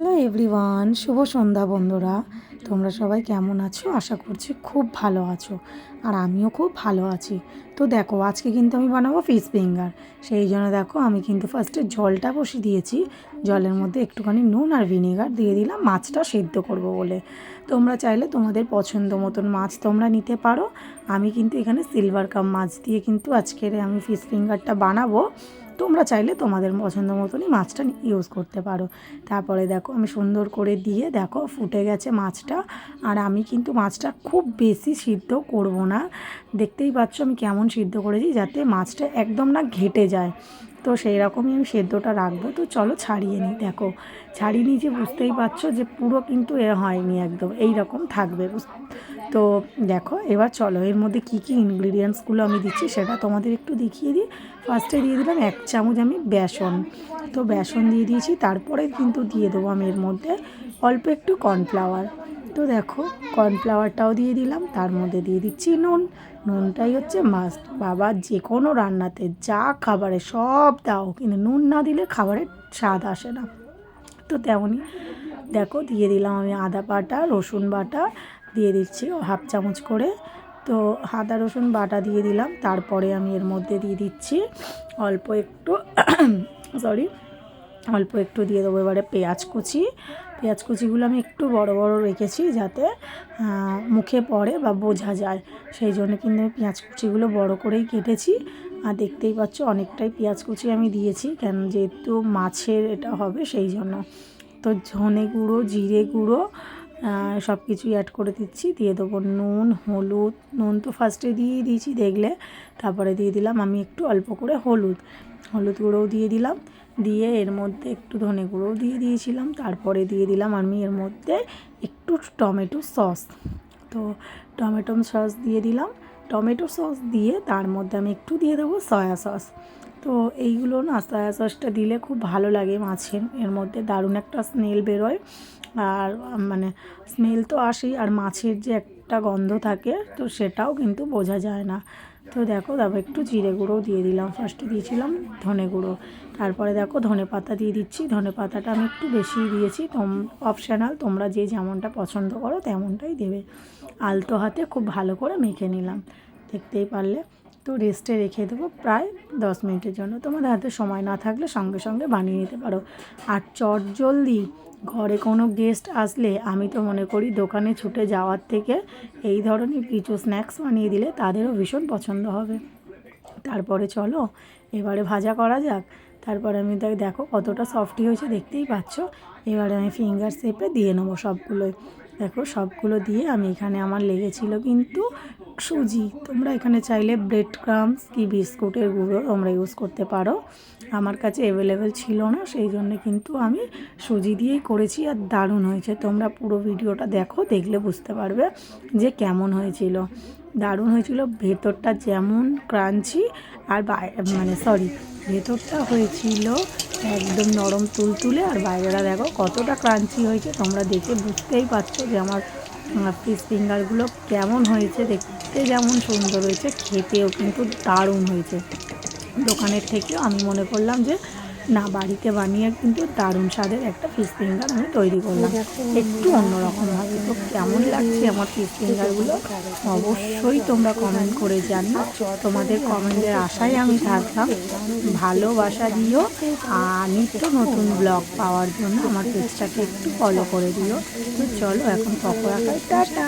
Hello everyone, শুভ সন্ধ্যা বন্ধুরা। তোমরা সবাই কেমন আছো? আশা করছি খুব ভালো আছো। আর আমিও খুব ভালো আছি। তো দেখো, আজকে কিন্তু আমি বানাবো ফিশ ফিঙ্গার। সেই জন্য দেখো, আমি কিন্তু ফার্স্টে জলটা বসিয়ে দিয়েছি। জলের মধ্যে একটুখানি নুন আর ভিনেগার দিয়ে দিলাম। মাছটা সেদ্ধ করব বলে। তোমরা চাইলে তোমাদের পছন্দ মতন মাছ তোমরা নিতে পারো। আমি কিন্তু এখানে সিলভার কাপ মাছ দিয়ে কিন্তু আজকের আমি ফিশ ফিঙ্গারটা বানাবো। তোমরা চাইলে তোমাদের পছন্দ মতনই মাছটা ইউজ করতে পারো। তারপরে দেখো আমি সুন্দর করে দিয়ে দেখো ফুটে গেছে মাছটা। আর আমি কিন্তু মাছটা খুব বেশি সিদ্ধ করব না। দেখতেই পাচ্ছ আমি কেমন সিদ্ধ করেছি যাতে মাছটা একদম না ঘেটে যায়। তো সেই রকমই আমি সেদ্ধটা রাখব। তো চলো ছাড়িয়ে নিই, দেখো। ছাড়িয়ে নিই যে বুঝতেই পারছ যে পুরো কিন্তু এ হয়নি একদম। এই রকম থাকবে তো দেখো, এবার চলো, এর মধ্যে কী কী ইনগ্রিডিয়েন্টসগুলো আমি দিচ্ছি সেটা তোমাদের একটু দেখিয়ে দিই। ফার্স্টে দিয়ে দিলাম এক চামচ আমি বেসন। তো বেসন দিয়ে দিয়েছি, তারপরে কিন্তু দিয়ে দেবো আমি এর মধ্যে অল্প একটু কর্নফ্লাওয়ার তো দেখো কর্নফ্লাওয়ারটাও দিয়ে দিলাম, তার মধ্যে দিয়ে দিচ্ছি নুন। নুনটাই হচ্ছে মাস্ট বাবা যে কোনো রান্নাতে যা খাবারে সব দাও, কিন্তু নুন না দিলে খাবারের স্বাদ আসে না। তো তেমনই দেখো, দিয়ে দিলাম আমি আদা বাটা, রসুন বাটা, দিয়ে দিচ্ছি হাফ চামচ করে। তো আদা, রসুন বাটা দিয়ে দিলাম, তারপরে আমি এর মধ্যে দিয়ে দিচ্ছি অল্প একটু সরি অল্প একটু দিয়ে দেবো এবারে পেঁয়াজ কুচি। পেঁয়াজ কুচিগুলো আমি একটু বড় বড় রেখেছি যাতে মুখে পড়ে বা বোঝা যায়। সেই জন্য কিন্তু আমি পেঁয়াজ কুচিগুলো বড় করেই কেটেছি। আর দেখতেই পাচ্ছ, অনেকটাই পেঁয়াজ কুচি আমি দিয়েছি, কেন যেহেতু মাছের এটা হবে, সেই জন্য। তো ধনে গুঁড়ো, জিরে গুঁড়ো সব কিছুই অ্যাড করে দিচ্ছি। দিয়ে দেবো নুন, হলুদ, নুন তো ফার্স্টে দিয়েই দিয়েছি দেখলে। তারপরে দিয়ে দিলাম আমি একটু অল্প করে হলুদ। হলুদ গুঁড়োও দিয়ে দিলাম। দিয়ে এর মধ্যে একটু ধনে গুঁড়োও দিয়ে দিয়েছিলাম। তারপরে দিয়ে দিলাম আমি এর মধ্যে একটু টমেটো সস। তো টমেটো সস দিয়ে দিলাম। টমেটো সস দিয়ে তার মধ্যে আমি একটু দিয়ে দেবো সয়া সস। তো এইগুলো না সয়া সসটা দিলে খুব ভালো লাগে মাছের। এর মধ্যে দারুণ একটা স্মেল বেরোয়। আর মানে স্মেল তো আসেই, আর মাছের যে একটা গন্ধ থাকে, তো সেটাও কিন্তু বোঝা যায় না। তো দেখো তারপর একটু জিরে গুঁড়ো দিয়ে দিলাম। ফার্স্টে দিয়েছিলাম ধনে গুঁড়ো। তারপরে দেখো, ধনে পাতা দিয়ে দিচ্ছি। ধনে পাতাটা আমি একটু বেশি দিয়েছি। তোম অপশানাল তোমরা যে যেমনটা পছন্দ করো, তেমনটাই দেবে। আলতো হাতে খুব ভালো করে মেখে নিলাম। দেখতেই পারলে। তো রেস্টে রেখে দেবো প্রায় দশ মিনিটের জন্য। তোমাদের হাতে সময় না থাকলে সঙ্গে সঙ্গে বানিয়ে নিতে পারো। আর চট জলদি ঘরে কোনো গেস্ট আসলে আমি তো মনে করি দোকানে ছুটে যাওয়ার থেকে এই ধরনের কিছু স্ন্যাক্স বানিয়ে দিলে তাদেরও ভীষণ পছন্দ হবে। তারপরে চলো, এবারে ভাজা করা যাক। তারপরে আমি দেখো কতটা সফটি হয়েছে, দেখতেই পাচ্ছ। এবারে আমি ফিঙ্গার শেপে দিয়ে নেব সবগুলোই। দেখো সবগুলো দিয়ে আমি এখানে আমার লেগেছিল কিন্তু সুজি তোমরা এখানে চাইলে ব্রেড ক্রামস কি বিস্কুটের গুঁড়ো তোমরা ইউজ করতে পারো। আমার কাছে অ্যাভেলেবেল ছিল না, সেই জন্য কিন্তু আমি সুজি দিয়েই করেছি আর দারুণ হয়েছে। তোমরা পুরো ভিডিওটা দেখো, দেখলে বুঝতে পারবে যে কেমন হয়েছিল। দারুণ হয়েছিল, ভেতরটা যেমন ক্রাঞ্চি আর মানে সরি ভেতরটা হয়েছিল একদম নরম তুলতুলে আর বাইরেটা দেখো কতটা ক্রাঞ্চি হয়েছে। তোমরা দেখে বুঝতেই পারছ যে আমার ফিস ফিঙ্গারগুলো কেমন হয়েছে দেখতে। যেমন সুন্দর হয়েছে, খেতেও কিন্তু দারুণ হয়েছে। দোকানের থেকেও আমি মনে করলাম যে, না, বাড়িতে বানিয়ে কিন্তু দারুণ স্বাদের একটা ফিস ফিঙ্গার আমি তৈরি করলাম। একটু অন্যরকমভাবে তো কেমন লাগছে আমার ফিস ফিঙ্গারগুলো অবশ্যই তোমরা কমেন্ট করে জানো তোমাদের কমেন্টের আশায় আমি থাকলাম। ভালোবাসা দিও। আর নিত্য নতুন ব্লগ পাওয়ার জন্য আমার পেজটাকে একটু ফলো করে দিও। তো চলো, এখন পকোড়া খাই টাটা!